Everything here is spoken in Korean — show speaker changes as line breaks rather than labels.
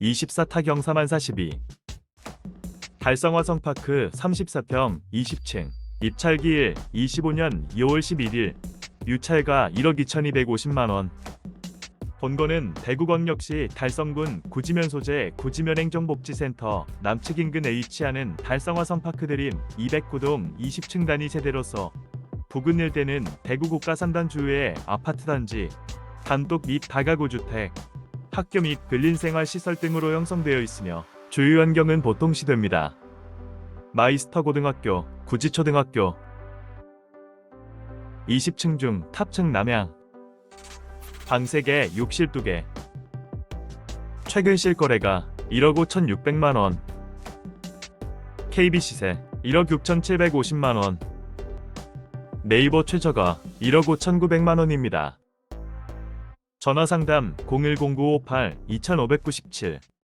24타 경사만 42 달성화 성파크 34평 20층. 입찰기일 25년 2월 11일 유찰가 1억 2250만원. 본건은 대구광역시 달성군 구지면 소재 구지면 행정복지센터 남측 인근에 위치하는 달성화 성파크 드림 209동 20층 단위 세대로서 부근 일대는 대구 국가산단 주유의 아파트 단지, 단독 및 다가구 주택, 학교 및 근린 생활 시설 등으로 형성되어 있으며 주유 환경은 보통 시도입니다. 마이스터 고등학교, 구지초등학교. 20층 중 탑층 남양 방 3개, 욕실 2개. 최근 실거래가 1억 5,600만원. KB시세 1억 6,750만원. 네이버 최저가 1억 5,900만원입니다. 전화상담 010958-2597